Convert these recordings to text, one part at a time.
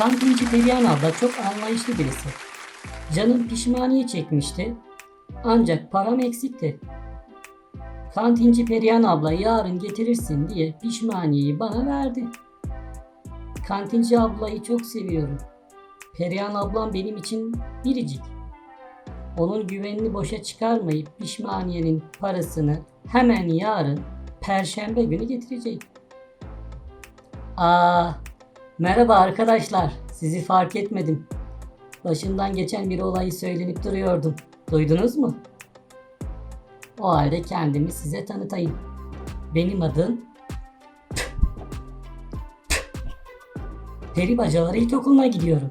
Kantinci Perihan abla çok anlayışlı birisi. Canım pişmaniye çekmişti. Ancak param eksikti. Kantinci Perihan abla yarın getirirsin diye pişmaniyeyi bana verdi. Kantinci ablayı çok seviyorum. Perihan ablam benim için biricik. Onun güvenini boşa çıkarmayıp pişmaniyenin parasını hemen yarın perşembe günü getirecek. Aa, merhaba arkadaşlar. Sizi fark etmedim. Başımdan geçen bir olayı söylenip duruyordum. Duydunuz mu? O halde kendimi size tanıtayım. Benim adım Peri Bacaları İlkokulu'na gidiyorum.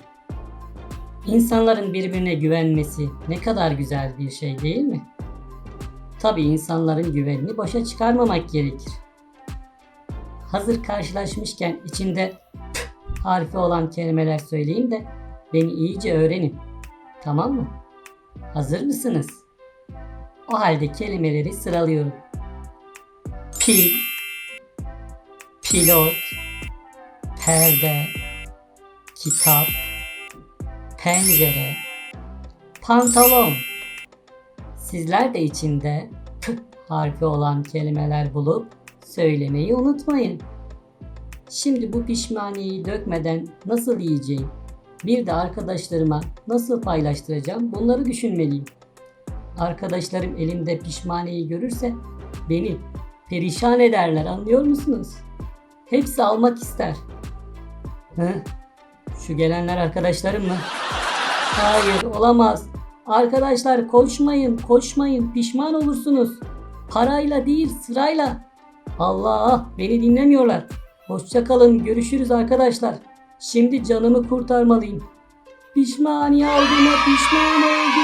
İnsanların birbirine güvenmesi ne kadar güzel bir şey değil mi? Tabii insanların güvenini boşa çıkarmamak gerekir. Hazır karşılaşmışken içinde harfi olan kelimeler söyleyeyim de beni iyice öğrenin. Tamam mı? Hazır mısınız? O halde kelimeleri sıralıyorum. Pil, pilot, perde, kitap, pencere, pantolon. Sizler de içinde p harfi olan kelimeler bulup söylemeyi unutmayın. Şimdi bu pişmaniyeyi dökmeden nasıl yiyeceğim? Bir de arkadaşlarıma nasıl paylaştıracağım bunları düşünmeliyim. Arkadaşlarım elimde pişmaniyeyi görürse beni perişan ederler anlıyor musunuz? Hepsi almak ister. Hı? Şu gelenler arkadaşlarım mı? Hayır olamaz. Arkadaşlar koşmayın koşmayın pişman olursunuz. Parayla değil sırayla. Allah beni dinlemiyorlar. Hoşçakalın görüşürüz arkadaşlar. Şimdi canımı kurtarmalıyım. Pişmaniye olduğuma pişman oldum.